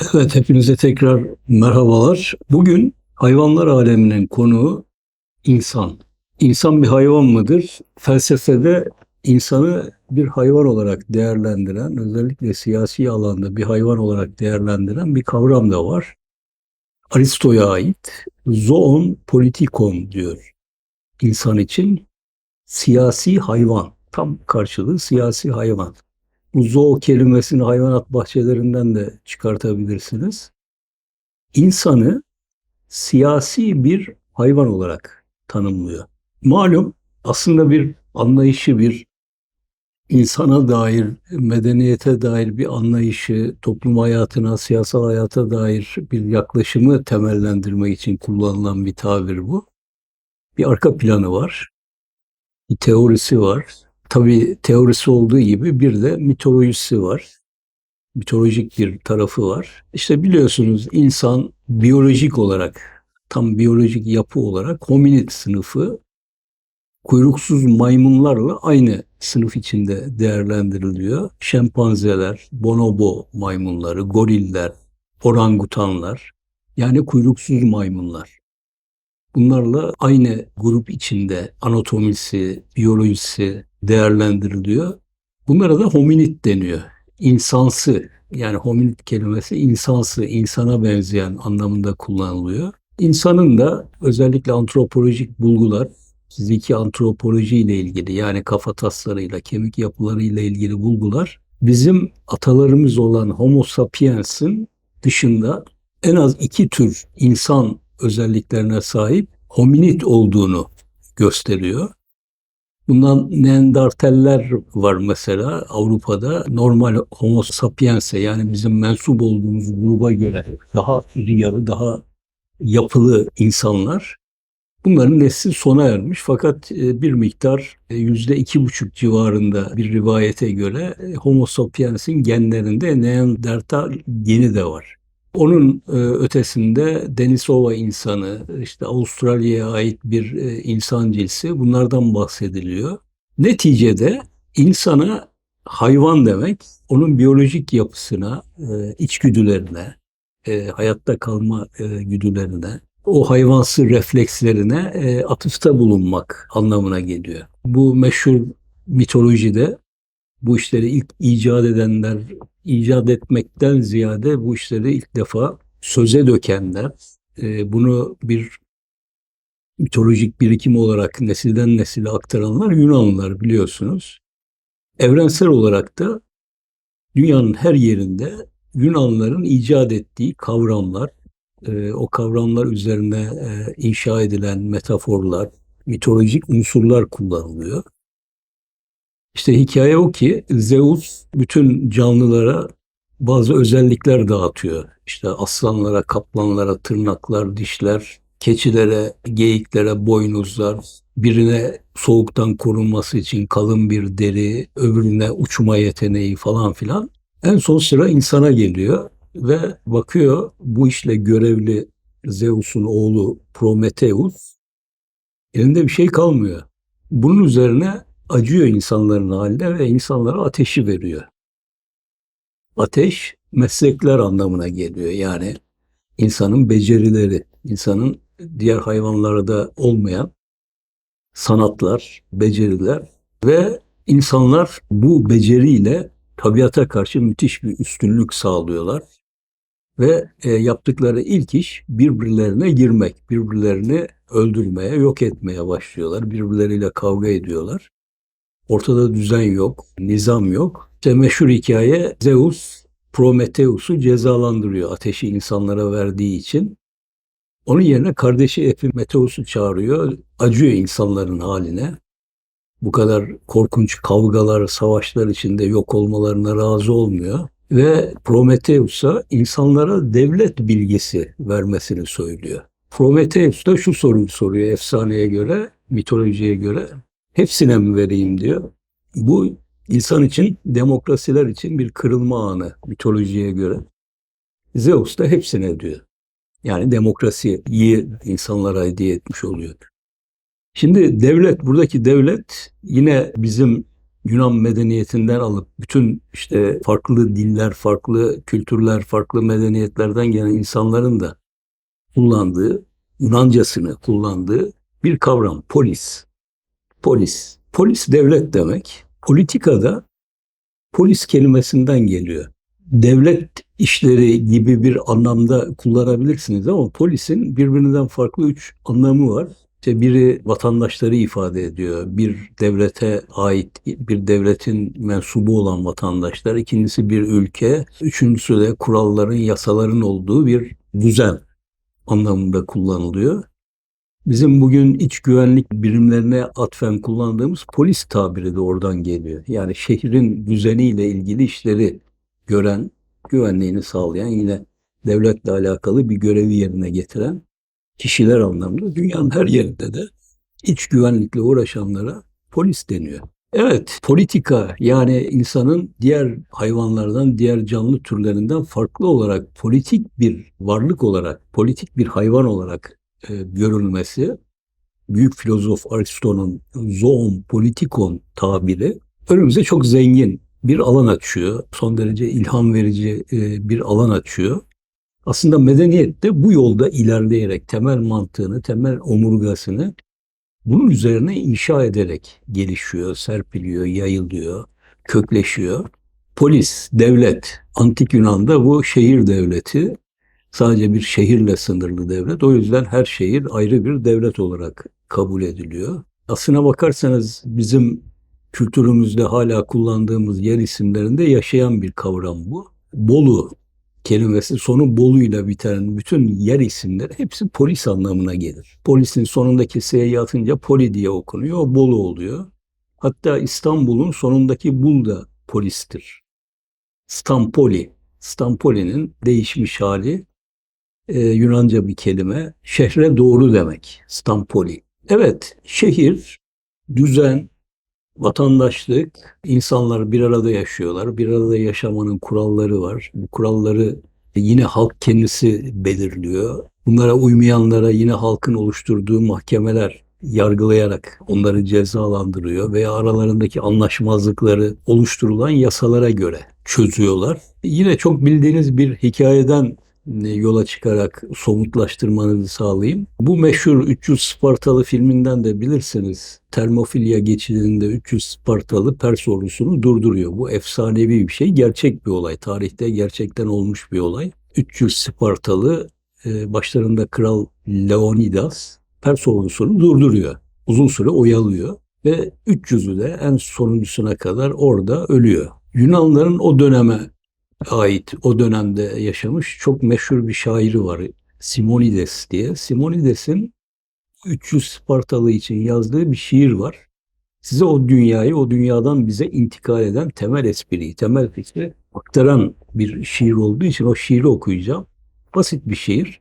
Evet, hepinize tekrar merhabalar. Bugün hayvanlar aleminin konuğu insan. İnsan bir hayvan mıdır? Felsefede insanı bir hayvan olarak değerlendiren, özellikle siyasi alanda bir hayvan olarak değerlendiren bir kavram da var. Aristo'ya ait zoon politikon diyor. İnsan için siyasi hayvan. Tam karşılığı siyasi hayvan. Bu zoo kelimesini hayvanat bahçelerinden de çıkartabilirsiniz. İnsanı siyasi bir hayvan olarak tanımlıyor. Malum aslında bir anlayışı, bir insana dair, medeniyete dair bir anlayışı, toplum hayatına, siyasal hayata dair bir yaklaşımı temellendirmek için kullanılan bir tabir bu. Bir arka planı var, bir teorisi var, Tabii teorisi olduğu gibi bir de mitolojisi var. Mitolojik bir tarafı var. İşte biliyorsunuz insan biyolojik olarak, tam biyolojik yapı olarak hominid sınıfı kuyruksuz maymunlarla aynı sınıf içinde değerlendiriliyor. Şempanzeler, bonobo maymunları, goriller, orangutanlar yani kuyruksuz maymunlar. Bunlarla aynı grup içinde anatomisi, biyolojisi, değerlendiriliyor. Bunlara da hominid deniyor. İnsansı yani hominid kelimesi insansı, insana benzeyen anlamında kullanılıyor. İnsanın da özellikle antropolojik bulgular, fiziki antropoloji ile ilgili yani kafa taslarıyla, kemik yapılarıyla ilgili bulgular bizim atalarımız olan Homo sapiens'in dışında en az iki tür insan özelliklerine sahip hominid olduğunu gösteriyor. Bundan Neandertaller var mesela Avrupa'da. Normal Homo sapiens'e yani bizim mensup olduğumuz gruba göre daha yarı, daha yapılı insanlar. Bunların nesli sona ermiş fakat e, bir miktar e, yüzde iki buçuk civarında bir rivayete göre e, Homo sapiens'in genlerinde Neandertal geni de var. Onun e, ötesinde Denisova insanı, işte Avustralya'ya ait bir e, insan cinsi bunlardan bahsediliyor. Neticede insana hayvan demek, onun biyolojik yapısına, e, içgüdülerine, hayatta kalma güdülerine, o hayvansı reflekslerine atıfta bulunmak anlamına geliyor. Bu meşhur mitolojide bu işleri ilk icat edenler icat etmekten ziyade bu işleri ilk defa söze dökenler, e, bunu bir mitolojik birikim olarak nesilden nesile aktaranlar Yunanlılar biliyorsunuz. Evrensel olarak da dünyanın her yerinde Yunanlıların icat ettiği kavramlar, e, o kavramlar üzerine e, inşa edilen metaforlar, mitolojik unsurlar kullanılıyor. İşte hikaye o ki Zeus bütün canlılara bazı özellikler dağıtıyor. İşte aslanlara, kaplanlara tırnaklar, dişler, keçilere, geyiklere boynuzlar, birine soğuktan korunması için kalın bir deri, öbürüne uçma yeteneği falan filan. En son sıra insana geliyor ve bakıyor bu işle görevli Zeus'un oğlu Prometheus elinde bir şey kalmıyor. Bunun üzerine acıyor insanların haline ve insanlara ateşi veriyor. Ateş meslekler anlamına geliyor. Yani insanın becerileri, insanın diğer hayvanlarda olmayan sanatlar, beceriler ve insanlar bu beceriyle tabiata karşı müthiş bir üstünlük sağlıyorlar. Ve e, yaptıkları ilk iş birbirlerine girmek, birbirlerini öldürmeye, yok etmeye başlıyorlar. Birbirleriyle kavga ediyorlar. Ortada düzen yok, nizam yok. İşte meşhur hikaye Zeus Prometheus'u cezalandırıyor ateşi insanlara verdiği için. Onun yerine kardeşi Epimetheus'u çağırıyor, acıyor insanların haline. Bu kadar korkunç kavgalar, savaşlar içinde yok olmalarına razı olmuyor. Ve Prometheus'a insanlara devlet bilgisi vermesini söylüyor. Prometheus da şu soruyu soruyor efsaneye göre, mitolojiye göre. Hepsine mi vereyim diyor. Bu insan için, demokrasiler için bir kırılma anı mitolojiye göre. Zeus da hepsine diyor. Yani demokrasiyi insanlara hediye etmiş oluyor. Şimdi devlet, buradaki devlet yine bizim Yunan medeniyetinden alıp bütün işte farklı diller, farklı kültürler, farklı medeniyetlerden gelen insanların da kullandığı, Yunancasını kullandığı bir kavram polis. Polis. Polis devlet demek. Politikada polis kelimesinden geliyor. Devlet işleri gibi bir anlamda kullanabilirsiniz ama polisin birbirinden farklı üç anlamı var. İşte biri vatandaşları ifade ediyor. Bir devlete ait, bir devletin mensubu olan vatandaşlar. İkincisi bir ülke. Üçüncüsü de kuralların, yasaların olduğu bir düzen anlamında kullanılıyor. Bizim bugün iç güvenlik birimlerine atfen kullandığımız polis tabiri de oradan geliyor. Yani şehrin düzeniyle ilgili işleri gören, güvenliğini sağlayan yine devletle alakalı bir görevi yerine getiren kişiler anlamında dünyanın her yerinde de iç güvenlikle uğraşanlara polis deniyor. Evet, politika yani insanın diğer hayvanlardan, diğer canlı türlerinden farklı olarak politik bir varlık olarak, politik bir hayvan olarak e, görülmesi, büyük filozof Aristo'nun zoon politikon tabiri önümüze çok zengin bir alan açıyor. Son derece ilham verici e, bir alan açıyor. Aslında medeniyet de bu yolda ilerleyerek temel mantığını, temel omurgasını bunun üzerine inşa ederek gelişiyor, serpiliyor, yayılıyor, kökleşiyor. Polis, devlet, antik Yunan'da bu şehir devleti sadece bir şehirle sınırlı devlet. O yüzden her şehir ayrı bir devlet olarak kabul ediliyor. Aslına bakarsanız bizim kültürümüzde hala kullandığımız yer isimlerinde yaşayan bir kavram bu. Bolu kelimesi sonu Bolu'yla biten bütün yer isimleri hepsi polis anlamına gelir. Polisin sonundaki S'yi atınca poli diye okunuyor, Bolu oluyor. Hatta İstanbul'un sonundaki bul da polistir. Stampoli, Stampoli'nin değişmiş hali e, Yunanca bir kelime. Şehre doğru demek, Stampoli. Evet, şehir, düzen, vatandaşlık, insanlar bir arada yaşıyorlar. Bir arada yaşamanın kuralları var. Bu kuralları yine halk kendisi belirliyor. Bunlara uymayanlara yine halkın oluşturduğu mahkemeler yargılayarak onları cezalandırıyor veya aralarındaki anlaşmazlıkları oluşturulan yasalara göre çözüyorlar. Yine çok bildiğiniz bir hikayeden yola çıkarak somutlaştırmanızı sağlayayım. Bu meşhur 300 Spartalı filminden de bilirsiniz. Termofilya geçidinde 300 Spartalı Pers ordusunu durduruyor. Bu efsanevi bir şey. Gerçek bir olay. Tarihte gerçekten olmuş bir olay. 300 Spartalı e, başlarında Kral Leonidas Pers ordusunu durduruyor. Uzun süre oyalıyor ve 300'ü de en sonuncusuna kadar orada ölüyor. Yunanların o döneme ait o dönemde yaşamış çok meşhur bir şairi var. Simonides diye. Simonides'in 300 Spartalı için yazdığı bir şiir var. Size o dünyayı, o dünyadan bize intikal eden temel espriyi, temel fikri aktaran bir şiir olduğu için o şiiri okuyacağım. Basit bir şiir.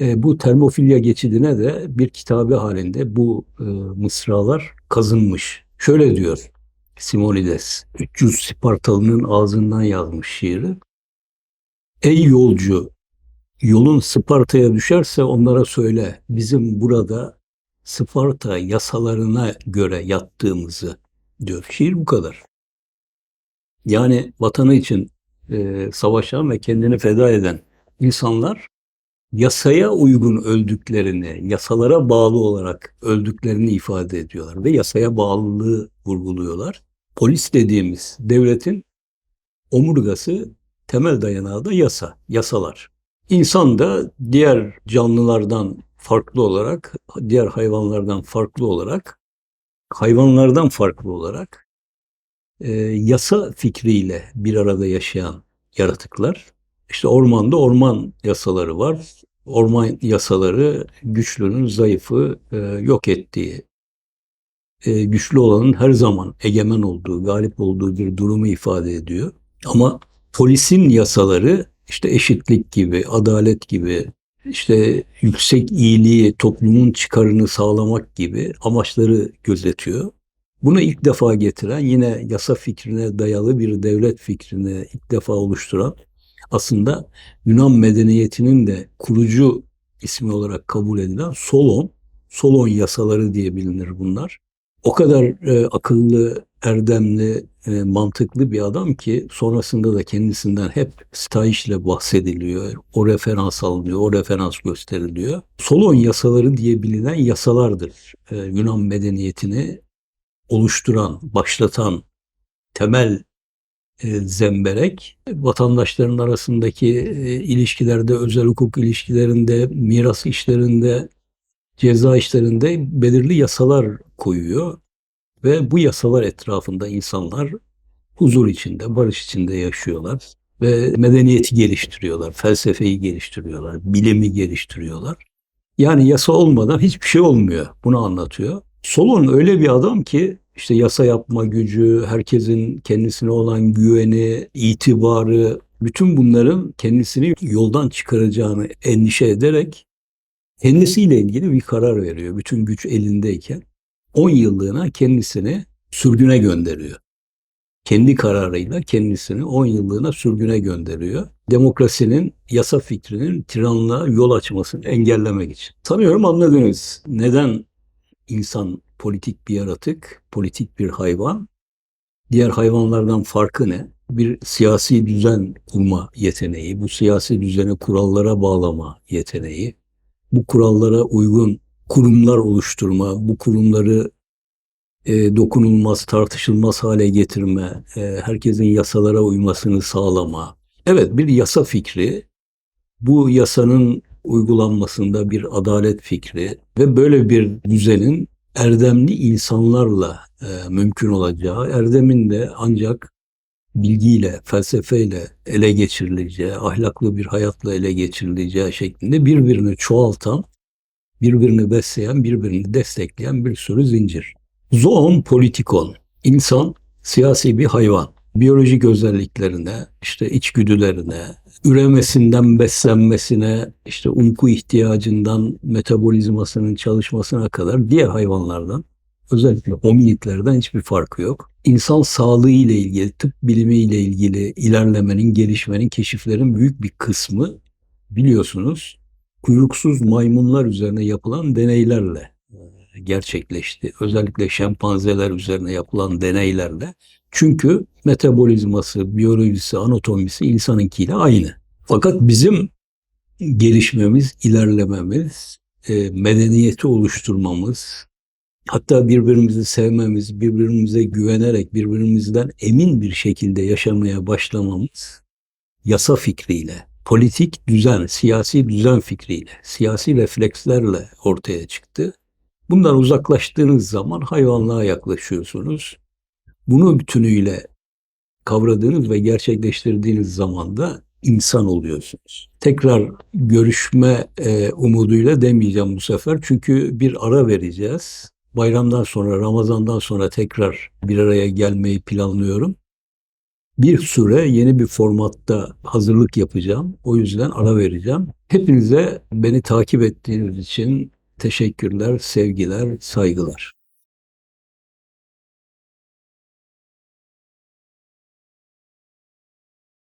E, bu termofilya geçidine de bir kitabı halinde bu e, mısralar kazınmış. Şöyle diyor. Simonides 300 Spartalı'nın ağzından yazmış şiiri. Ey yolcu, yolun Sparta'ya düşerse onlara söyle bizim burada Sparta yasalarına göre yattığımızı diyor. Şiir bu kadar. Yani vatanı için e, savaşan ve kendini feda eden insanlar yasaya uygun öldüklerini, yasalara bağlı olarak öldüklerini ifade ediyorlar ve yasaya bağlılığı vurguluyorlar polis dediğimiz devletin omurgası temel dayanağı da yasa, yasalar. İnsan da diğer canlılardan farklı olarak, diğer hayvanlardan farklı olarak, hayvanlardan farklı olarak e, yasa fikriyle bir arada yaşayan yaratıklar. İşte ormanda orman yasaları var. Orman yasaları güçlünün zayıfı e, yok ettiği e, güçlü olanın her zaman egemen olduğu, galip olduğu bir durumu ifade ediyor. Ama polisin yasaları işte eşitlik gibi, adalet gibi, işte yüksek iyiliği, toplumun çıkarını sağlamak gibi amaçları gözetiyor. Bunu ilk defa getiren yine yasa fikrine dayalı bir devlet fikrini ilk defa oluşturan aslında Yunan medeniyetinin de kurucu ismi olarak kabul edilen Solon, Solon yasaları diye bilinir bunlar o kadar e, akıllı erdemli, e, mantıklı bir adam ki sonrasında da kendisinden hep stahişle bahsediliyor. O referans alınıyor, o referans gösteriliyor. Solon yasaları diye bilinen yasalardır. E, Yunan medeniyetini oluşturan, başlatan temel e, zemberek vatandaşların arasındaki e, ilişkilerde, özel hukuk ilişkilerinde, miras işlerinde, ceza işlerinde belirli yasalar koyuyor ve bu yasalar etrafında insanlar huzur içinde, barış içinde yaşıyorlar ve medeniyeti geliştiriyorlar, felsefeyi geliştiriyorlar, bilimi geliştiriyorlar. Yani yasa olmadan hiçbir şey olmuyor. Bunu anlatıyor. Solon öyle bir adam ki işte yasa yapma gücü, herkesin kendisine olan güveni, itibarı, bütün bunların kendisini yoldan çıkaracağını endişe ederek kendisiyle ilgili bir karar veriyor. Bütün güç elindeyken 10 yıllığına kendisini sürgüne gönderiyor. Kendi kararıyla kendisini 10 yıllığına sürgüne gönderiyor. Demokrasinin, yasa fikrinin tiranlığa yol açmasını engellemek için. Sanıyorum anladınız. Neden insan politik bir yaratık, politik bir hayvan? Diğer hayvanlardan farkı ne? Bir siyasi düzen kurma yeteneği, bu siyasi düzeni kurallara bağlama yeteneği, bu kurallara uygun kurumlar oluşturma, bu kurumları e, dokunulmaz, tartışılmaz hale getirme, e, herkesin yasalara uymasını sağlama. Evet bir yasa fikri, bu yasanın uygulanmasında bir adalet fikri ve böyle bir düzenin erdemli insanlarla e, mümkün olacağı, erdemin de ancak bilgiyle, felsefeyle ele geçirileceği, ahlaklı bir hayatla ele geçirileceği şeklinde birbirini çoğaltan birbirini besleyen, birbirini destekleyen bir sürü zincir. Zoon politikon. İnsan siyasi bir hayvan. Biyolojik özelliklerine, işte içgüdülerine, üremesinden beslenmesine, işte uyku ihtiyacından metabolizmasının çalışmasına kadar diğer hayvanlardan özellikle hominidlerden hiçbir farkı yok. İnsan sağlığı ile ilgili, tıp bilimi ile ilgili ilerlemenin, gelişmenin, keşiflerin büyük bir kısmı biliyorsunuz kuyruksuz maymunlar üzerine yapılan deneylerle e, gerçekleşti. Özellikle şempanzeler üzerine yapılan deneylerle. Çünkü metabolizması, biyolojisi, anatomisi insanınkiyle aynı. Fakat bizim gelişmemiz, ilerlememiz, e, medeniyeti oluşturmamız, hatta birbirimizi sevmemiz, birbirimize güvenerek, birbirimizden emin bir şekilde yaşamaya başlamamız yasa fikriyle, politik düzen, siyasi düzen fikriyle, siyasi reflekslerle ortaya çıktı. Bundan uzaklaştığınız zaman hayvanlığa yaklaşıyorsunuz. Bunu bütünüyle kavradığınız ve gerçekleştirdiğiniz zaman da insan oluyorsunuz. Tekrar görüşme e, umuduyla demeyeceğim bu sefer çünkü bir ara vereceğiz. Bayramdan sonra, Ramazan'dan sonra tekrar bir araya gelmeyi planlıyorum bir süre yeni bir formatta hazırlık yapacağım. O yüzden ara vereceğim. Hepinize beni takip ettiğiniz için teşekkürler, sevgiler, saygılar.